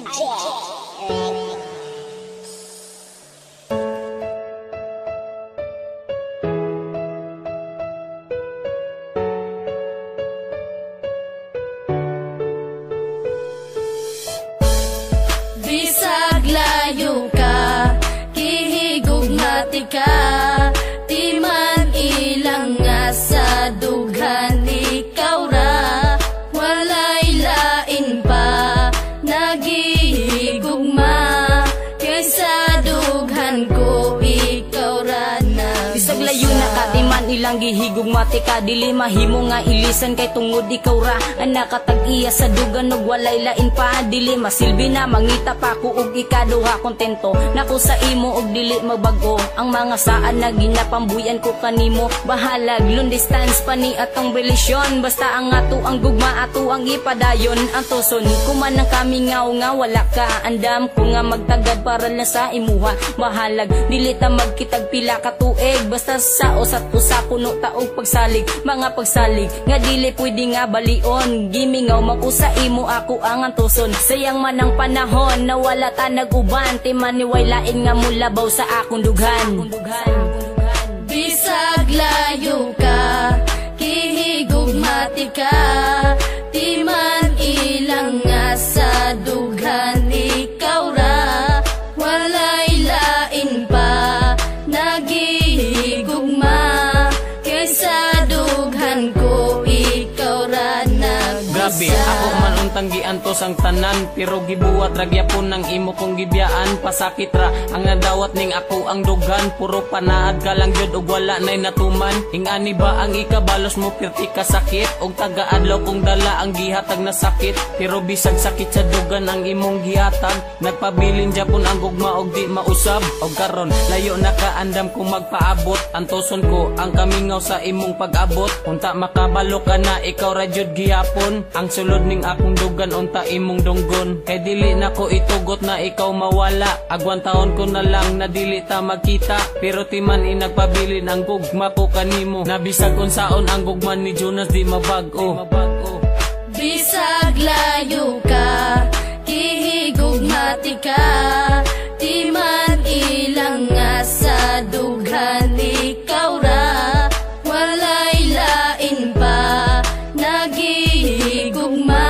Bisag layo ka, ka. Di ilang gihigog mati ka Dili mahimo nga ilisan kay tungod ikaw ra Ang nakatag-iya sa dugan ug walay lain pa Dili masilbi na mangita pa ko ug ikaduha kontento Nako sa imo ug dili magbago Ang mga saan na ginapambuyan ko kanimo Bahalag long distance pa ni atong relasyon Basta ang ato ang gugma ato ang ipadayon Ang tuson kuman ang kami ngaw nga wala ka Andam ko nga magtagad para na sa imuha Bahalag dili ta magkitag pila ka tuig Basta sa usat usa puno taog pagsalig Mga pagsalig. Nga dili pwede nga balion Gimingaw makusa imo ako ang antuson Sayang man ang panahon na wala ta nag-uban Ti maniway lain nga mulabaw sa akong dughan. Bisag giantos ang tanan Pero gibuwat ragyapon ng imo kong gibiyaan Pasakit ra, ang nadawat ning ako ang dugan. Puro panaad ka lang yun ug wala na'y natuman. Ingani ba ang ikabalos mo pirti ka sakit? Og tagaadlaw kong dala ang gihatag na sakit. Pero bisag sakit sa dugan ang imong gihatag. Nagpabilin japon ang gugma og di mausab. Og karon layo na kaandam kung magpaabot. Antoson ko ang kamingaw sa imong pag-abot. Unta makabalo ka na ikaw ra jud gihapon Ang sulod ning akong dugan unta imong dunggon Kay dili na ko itugot na ikaw mawala. Agwan taon ko na lang na dili ta magkita Pero timan inagpabilin ang gugma ko kanimo. Nabisag unsaon ang gugma ni Jonas di mabag-o. Bisag layo ka, kihigugmati ka. Di man ilang nga sa dughan ikaw ra. Walay lain pa, nagihigugma. Kaysa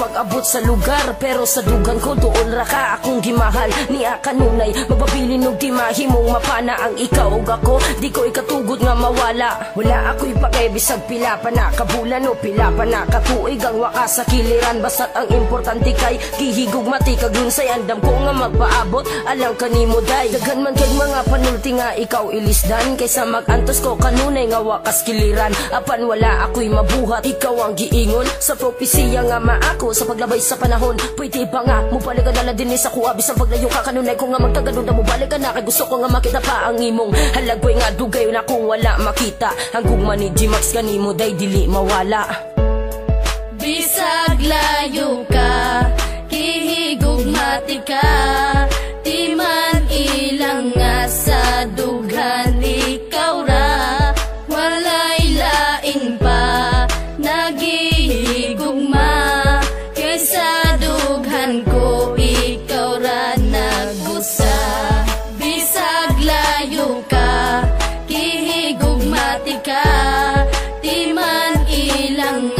og distansya pag abot sa lugar Pero sa dugan ko doon ra ka akong gimahal. Niya kanunay magpabilin og di mahimong mapana ang ikaw ug ako. Di ko ikatugod nga mawala. Wala ako'y pakebisag pila pa na kabulan o pila pa na katuig ang wakas sa kiliran. Basta't ang importante kay gihigog mati kagunsay. Andam ko nga magpaabot alang kanimo day. Daghan man kay mga panulti nga ikaw ilisdan. Kaysa magantos ko kanunay nga wakas kiliran. Apan wala ako'y mabuhat ikaw ang giingon. Sa propesiya nga maako sa paglabay sa panahon. Pwede ba nga mubalik ka dala din sa kuha. Bisang paglayo ka kanunay ko nga magtagadon na mubalik ka na. Kay gusto ko nga makita pa ang imong halagway nga dugay na kung wala makita. Ang gugma ni G-Max kanimo day dili mawala. Bisag man